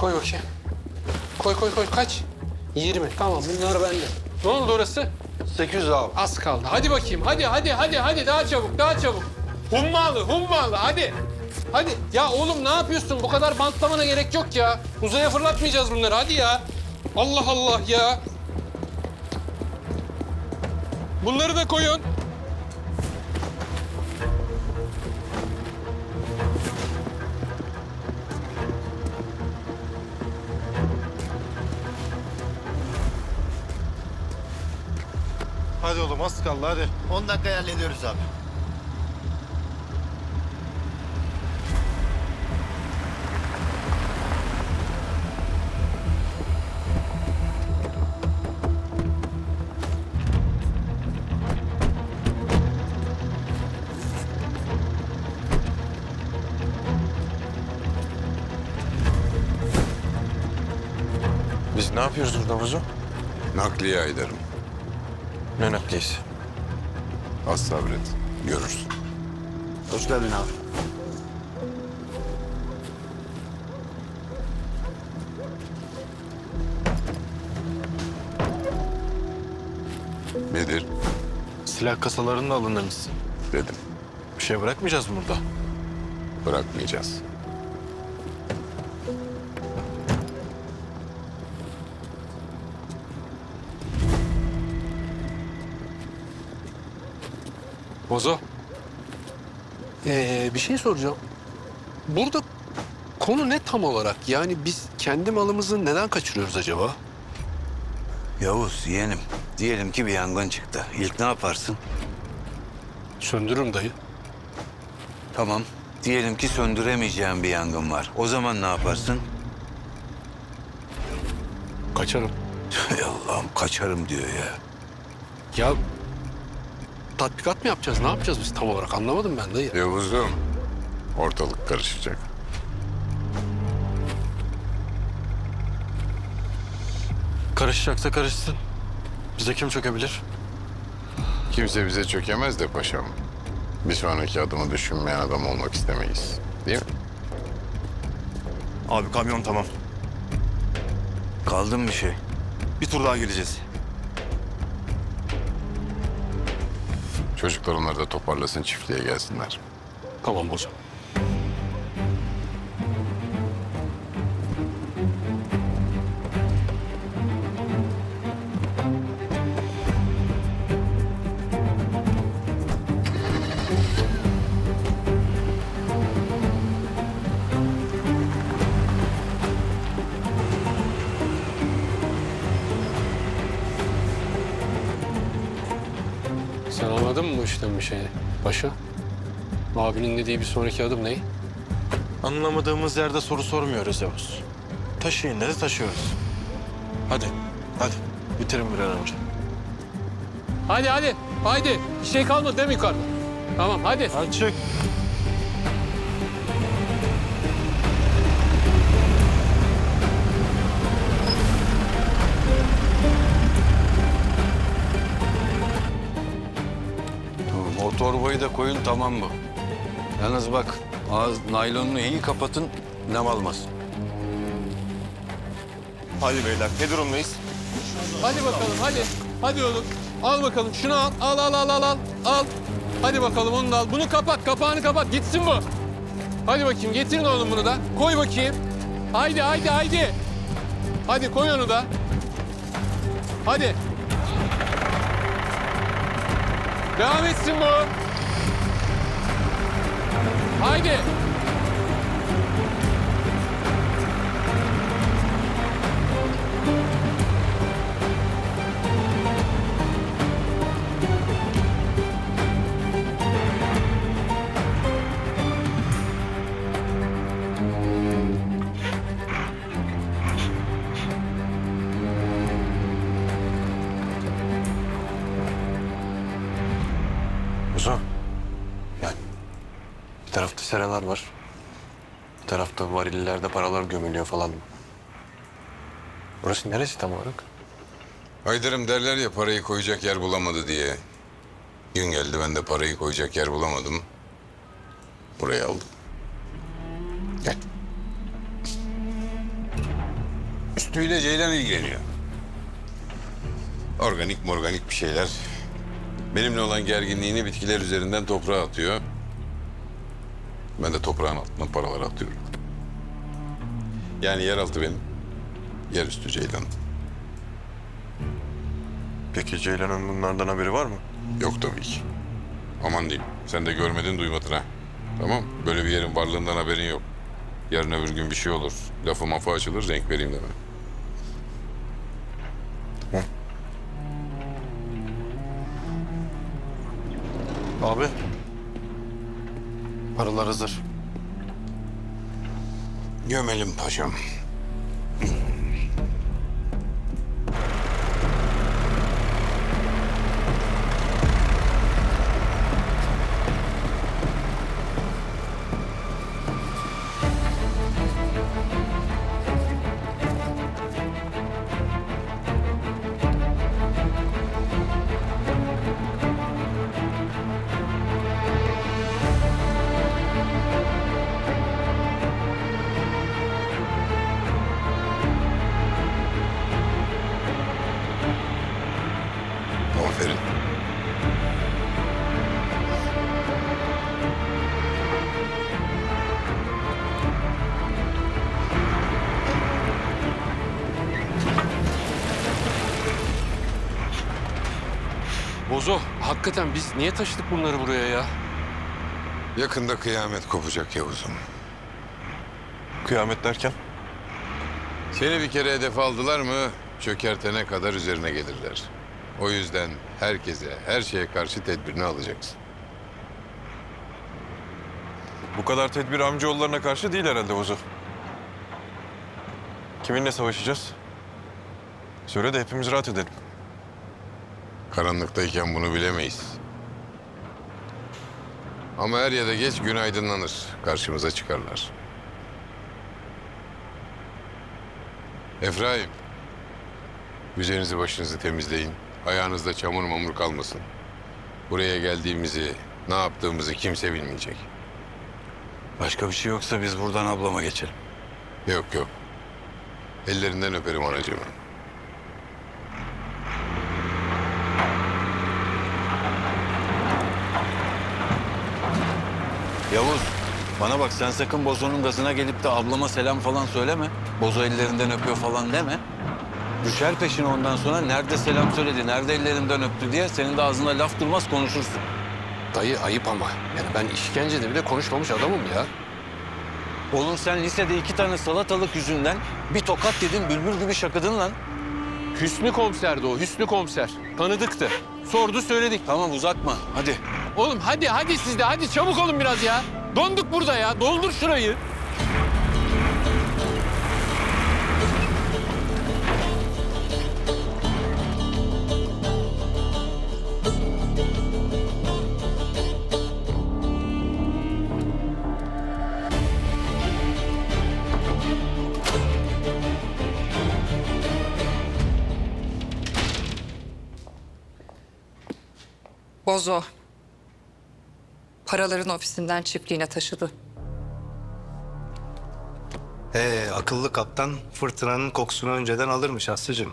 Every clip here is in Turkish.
Koy bakayım. Koy koy koy kaç? 20. Tamam bunlar bende. Ne oldu orası? 800 abi. Az kaldı. Hadi bakayım. Hadi hadi hadi hadi daha çabuk daha çabuk. Hummalı hummalı hadi. Hadi. Ya oğlum ne yapıyorsun? Bu kadar bantlamana gerek yok ya. Uzaya fırlatmayacağız bunları. Hadi ya. Allah Allah ya. Bunları da koyun. Hadi oğlum az kaldı hadi. 10 dakika hallediyoruz abi. Biz ne yapıyoruz burada Buzu? Nakliye Ne nakliyesi? Az sabret. Görürsün. Hoş geldin abi. Nedir? Silah kasalarının alındırmışsın. Dedim. Bir şey bırakmayacağız mı burada? Bırakmayacağız. Bozo. Ee, bir şey soracağım. Burada konu ne tam olarak? Yani biz kendi malımızı neden kaçırıyoruz acaba? Yavuz yeğenim. Diyelim ki bir yangın çıktı. İlk ne yaparsın? Söndürürüm dayı. Tamam. Diyelim ki söndüremeyeceğin bir yangın var. O zaman ne yaparsın? Kaçarım. Allah'ım kaçarım diyor ya. Ya tatbikat mı yapacağız? Ne yapacağız biz tam olarak? Anlamadım ben dayı. Yavuz'um. Ortalık karışacak. Karışacaksa karışsın. Bize kim çökebilir? Kimse bize çökemez de paşam. Bir sonraki adımı düşünmeyen adam olmak istemeyiz. Değil mi? Abi kamyon tamam. Kaldı mı bir şey? Bir tur daha gireceğiz. Çocuklar onları da toparlasın çiftliğe gelsinler. Tamam Bozo. Sen anladın mı bu işten bir şeyi? Paşa? Abinin dediği bir sonraki adım ne? Anlamadığımız yerde soru sormuyoruz Yavuz. Taşıyın dedi taşıyoruz. Hadi, hadi. Bitirin bir an önce. Hadi hadi. Haydi. Bir şey kalmadı değil mi yukarıda? Tamam hadi. Hadi çık. O torbayı da koyun tamam mı? Yalnız bak ağız naylonunu iyi kapatın nem almasın. Hadi beyler ne durumdayız? Hadi bakalım hadi. Hadi oğlum. Al bakalım şunu al. Al al al al al. Al. Hadi bakalım onu da al. Bunu kapat. Kapağını kapat. Gitsin bu. Hadi bakayım getirin oğlum bunu da. Koy bakayım. Haydi haydi haydi. Hadi koy onu da. Hadi. Devam etsin bu. Haydi. Bir tarafta seralar var. Bir tarafta varillerde paralar gömülüyor falan. Burası neresi tam olarak? Haydar'ım derler ya parayı koyacak yer bulamadı diye. Gün geldi ben de parayı koyacak yer bulamadım. Burayı aldım. Gel. Üstüyle Ceylan ilgileniyor. Organik morganik bir şeyler. Benimle olan gerginliğini bitkiler üzerinden toprağa atıyor. Ben de toprağın altına paraları atıyorum. Yani yeraltı benim, yerüstü Ceylan. Peki Ceylan'ın bunlardan haberi var mı? Yok tabii ki. Aman diyeyim, sen de görmedin duymadın ha. Tamam, böyle bir yerin varlığından haberin yok. Yarın öbür gün bir şey olur, lafı mafa açılır, renk vereyim deme. Abi. Paralar hazır. Gömelim paşam. Bozo, hakikaten biz niye taşıdık bunları buraya ya? Yakında kıyamet kopacak Yavuz'um. Kıyamet derken? Seni bir kere hedef aldılar mı çökertene kadar üzerine gelirler. O yüzden herkese, her şeye karşı tedbirini alacaksın. Bu kadar tedbir amcaoğullarına karşı değil herhalde Ozu. Kiminle savaşacağız? Söyle de hepimiz rahat edelim. Karanlıktayken bunu bilemeyiz. Ama er ya da geç gün aydınlanır. Karşımıza çıkarlar. Efraim. Üzerinizi başınızı temizleyin. Ayağınızda çamur mamur kalmasın. Buraya geldiğimizi, ne yaptığımızı kimse bilmeyecek. Başka bir şey yoksa biz buradan ablama geçelim. Yok yok. Ellerinden öperim anacığımı. Yavuz, bana bak sen sakın Bozo'nun gazına gelip de ablama selam falan söyleme. Bozo ellerinden öpüyor falan deme. Düşer peşine ondan sonra nerede selam söyledi, nerede ellerinden öptü diye senin de ağzına laf durmaz konuşursun. Dayı ayıp ama. Yani ben işkencede bile konuşmamış adamım ya. Oğlum sen lisede iki tane salatalık yüzünden bir tokat yedin bülbül gibi şakıdın lan. Hüsnü komiserdi o, Hüsnü komiser. Tanıdıktı. Sordu söyledik. Tamam uzatma hadi. Oğlum hadi hadi siz de hadi çabuk olun biraz ya. Donduk burada ya. Doldur şurayı. Bozo. Paraların ofisinden çiftliğine taşıdı. Ee, akıllı kaptan fırtınanın kokusunu önceden alırmış Aslı'cığım.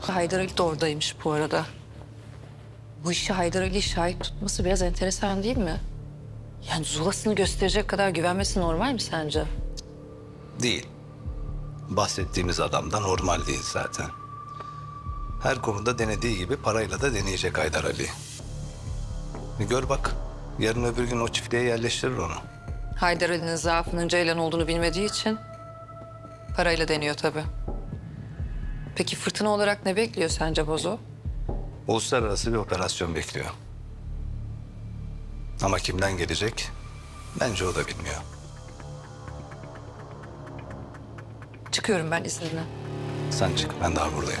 Haydar Ali de oradaymış bu arada. Bu işi Haydar Ali şahit tutması biraz enteresan değil mi? Yani zulasını gösterecek kadar güvenmesi normal mi sence? Değil. Bahsettiğimiz adam da normal değil zaten. Her konuda denediği gibi parayla da deneyecek Haydar Ali. Gör bak. Yarın öbür gün o çiftliğe yerleştirir onu. Haydar Ali'nin zaafının Ceylan olduğunu bilmediği için parayla deniyor tabii. Peki fırtına olarak ne bekliyor sence Bozo? Uluslararası bir operasyon bekliyor. Ama kimden gelecek? Bence o da bilmiyor. Çıkıyorum ben izninle. Sen çık, ben daha buradayım.